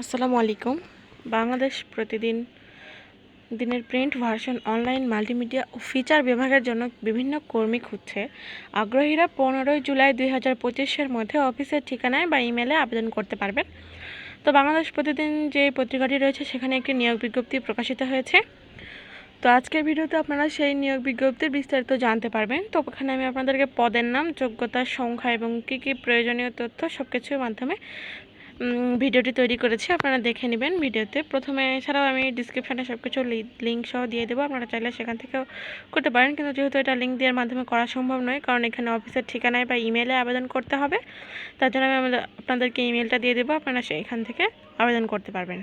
আসসালামু আলাইকুম। বাংলাদেশ প্রতিদিন দিনের প্রিন্ট ভার্সন অনলাইন মাল্টিমিডিয়া ও ফিচার বিভাগের জন্য বিভিন্ন কর্মী খুঁজছে। আগ্রহীরা পনেরোই জুলাই দুই হাজার পঁচিশের মধ্যে অফিসের ঠিকানায় বা ইমেলে আবেদন করতে পারবেন। তো বাংলাদেশ প্রতিদিন যে পত্রিকাটি রয়েছে, সেখানে একটি নিয়োগ বিজ্ঞপ্তি প্রকাশিত হয়েছে। তো আজকের ভিডিওতে আপনারা সেই নিয়োগ বিজ্ঞপ্তির বিস্তারিত জানতে পারবেন। তো ওখানে আমি আপনাদেরকে পদের নাম যোগ্যতার সংখ্যা এবং কী কী প্রয়োজনীয় তথ্য সব কিছুর মাধ্যমে ভিডিওটি তৈরি করেছি, আপনারা দেখে নেবেন ভিডিওতে। প্রথমে এছাড়াও আমি ডিসক্রিপশানে সব কিছু লিঙ্ক সহ দিয়ে দেবো, আপনারা চাইলে সেখান থেকেও করতে পারেন। কিন্তু যেহেতু এটা লিঙ্ক দেওয়ার মাধ্যমে করা সম্ভব নয়, কারণ এখানে অফিসের ঠিকানায় বা ইমেলে আবেদন করতে হবে, তার জন্য আমি আপনাদেরকে ইমেলটা দিয়ে দেবো, আপনারা সেখান থেকে আবেদন করতে পারবেন।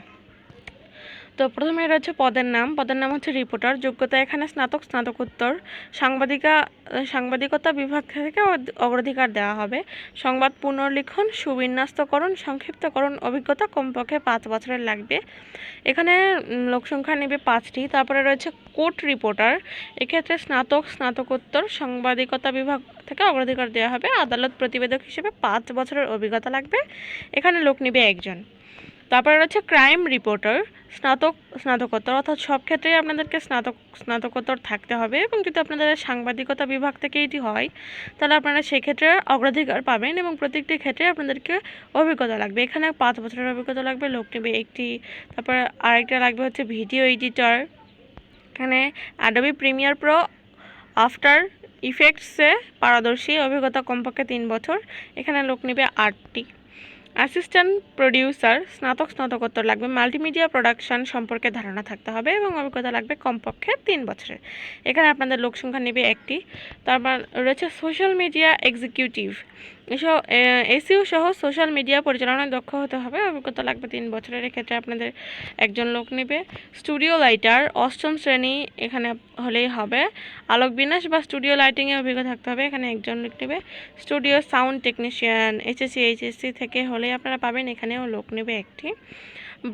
তো প্রথমে এটা হচ্ছে পদের নাম। পদের নাম হচ্ছে রিপোর্টার। যোগ্যতা এখানে স্নাতক, স্নাতকোত্তর। সাংবাদিকা, সাংবাদিকতা বিভাগ থেকে অগ্রাধিকার দেওয়া হবে। সংবাদ পুনর্লিখন, সুবিন্যস্তকরণ, সংক্ষিপ্তকরণ অভিজ্ঞতা কমপক্ষে পাঁচ বছরের লাগবে। এখানে লোকসংখ্যা নেবে পাঁচটি। তারপরে রয়েছে কোর্ট রিপোর্টার। এক্ষেত্রে স্নাতক, স্নাতকোত্তর সাংবাদিকতা বিভাগ থেকে অগ্রাধিকার দেওয়া হবে। আদালত প্রতিবেদক হিসেবে পাঁচ বছরের অভিজ্ঞতা লাগবে। এখানে লোক নেবে একজন। তারপরে রয়েছে ক্রাইম রিপোর্টার। স্নাতক, স্নাতকোত্তর, অর্থাৎ সব ক্ষেত্রেই আপনাদেরকে স্নাতক, স্নাতকোত্তর থাকতে হবে এবং যদি আপনাদের সাংবাদিকতা বিভাগ থেকে এটি হয়, তাহলে আপনারা সেক্ষেত্রে অগ্রাধিকার পাবেন এবং প্রত্যেকটি ক্ষেত্রে আপনাদেরকে অভিজ্ঞতা লাগবে। এখানে পাঁচ বছরের অভিজ্ঞতা লাগবে, লোক নেবে একটি, তারপর আরেকটা লাগবে হচ্ছে ভিডিও এডিটর। এখানে অ্যাডোবি প্রিমিয়ার প্রো আফটার ইফেক্টসে পারদর্শী, অভিজ্ঞতা কমপক্ষে তিন বছর। এখানে লোক নেবে আটটি। অ্যাসিস্ট্যান্ট প্রডিউসার, স্নাতক স্নাতকোত্তর লাগবে, মাল্টিমিডিয়া প্রোডাকশন সম্পর্কে ধারণা থাকতে হবে এবং অভিজ্ঞতা লাগবে কমপক্ষে তিন বছরের। এখানে আপনাদের লোকসংখ্যা নেবে একটি, তারপর রয়েছে সোশ্যাল মিডিয়া এক্সিকিউটিভ এসব এসিও সহ সোশ্যাল মিডিয়া পরিচালনায় দক্ষ হতে হবে। অভিজ্ঞতা লাগবে তিন বছরের। এক্ষেত্রে আপনাদের একজন লোক নেবে। স্টুডিও লাইটার অষ্টম শ্রেণি এখানে হলেই হবে। আলোক বিন্যাস বা স্টুডিও লাইটিংয়ে অভিজ্ঞ থাকতে হবে। এখানে একজন লোক নেবে। Studio sound technician HSC HSC থেকে হলেই আপনারা পাবেন। এখানেও লোক নেবে একটি।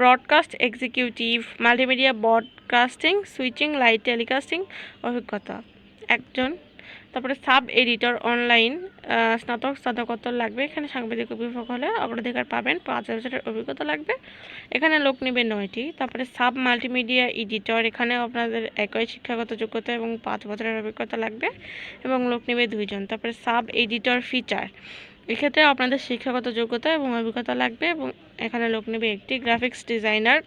Broadcast executive, multimedia broadcasting, switching, light telecasting, অভিজ্ঞতা। একজন তারপরে সাব এডিটর অনলাইন স্নাতক, স্নাতকোত্তর লাগবে। এখানে সাংবাদিক বিভাগ হলে অগ্রাধিকার পাবেন, পাঁচ বছরের অভিজ্ঞতা লাগবে। এখানে লোক নেবে নয়টি। তারপরে সাব মাল্টিমিডিয়া এডিটর, এখানে আপনাদের একই শিক্ষাগত যোগ্যতা এবং পাঁচ বছরের অভিজ্ঞতা লাগবে এবং লোক নেবে দুইজন। তারপরে সাব এডিটর ফিচার, এক্ষেত্রে আপনাদের শিক্ষাগত যোগ্যতা এবং অভিজ্ঞতা লাগবে এবং এখানে লোক নেবে একটি গ্রাফিক্স ডিজাইনার।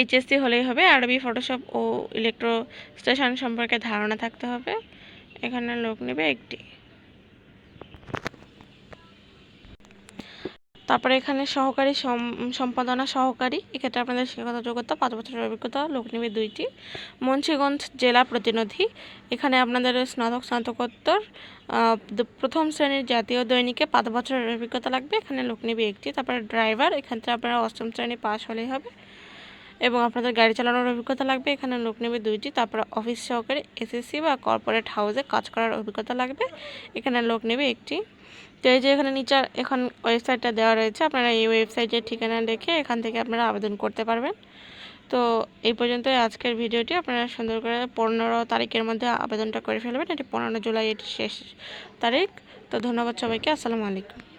এইচএসসি হলেই হবে, আরবি, ফটোশপ ও ইলেকট্রো স্টেশন সম্পর্কে ধারণা থাকতে হবে। এখানে লোক নেবে একটি। তারপরে এখানে সহকারী সম- সম্পাদনা সহকারী, এক্ষেত্রে আপনাদের শিক্ষাগত যোগ্যতা, পাঁচ বছরের অভিজ্ঞতা, লোক নেবে দুইটি। মুন্সিগঞ্জ জেলা প্রতিনিধি, এখানে আপনাদের স্নাতক, স্নাতকোত্তর প্রথম শ্রেণির জাতীয় দৈনিকে পাঁচ বছরের অভিজ্ঞতা লাগবে, এখানে লোক নেবে একটি। তারপরে ড্রাইভার এখান থেকে আপনারা অষ্টম শ্রেণি পাস হলেই হবে। এবং আপনাদের গাড়ি চালানোর অভিজ্ঞতা লাগবে, এখানে লোক নেবে দুইটি, তারপরে অফিস সহকারী এসএসসি বা কর্পোরেট হাউসে কাজ করার অভিজ্ঞতা লাগবে, এখানে লোক নেবে একটি। তো এই যে এখানে নিচে, এখন ওয়েবসাইটটা দেওয়া রয়েছে, আপনারা এই ওয়েবসাইটের ঠিকানা দেখে এখান থেকে আপনারা আবেদন করতে পারবেন। তো এই পর্যন্ত আজকের ভিডিওটি, আপনারা সুন্দর করে পনেরো তারিখের মধ্যে আবেদনটা করে ফেলবেন, এটি পনেরো জুলাই, এটি শেষ তারিখ। তো ধন্যবাদ সবাইকে, আসসালামু আলাইকুম।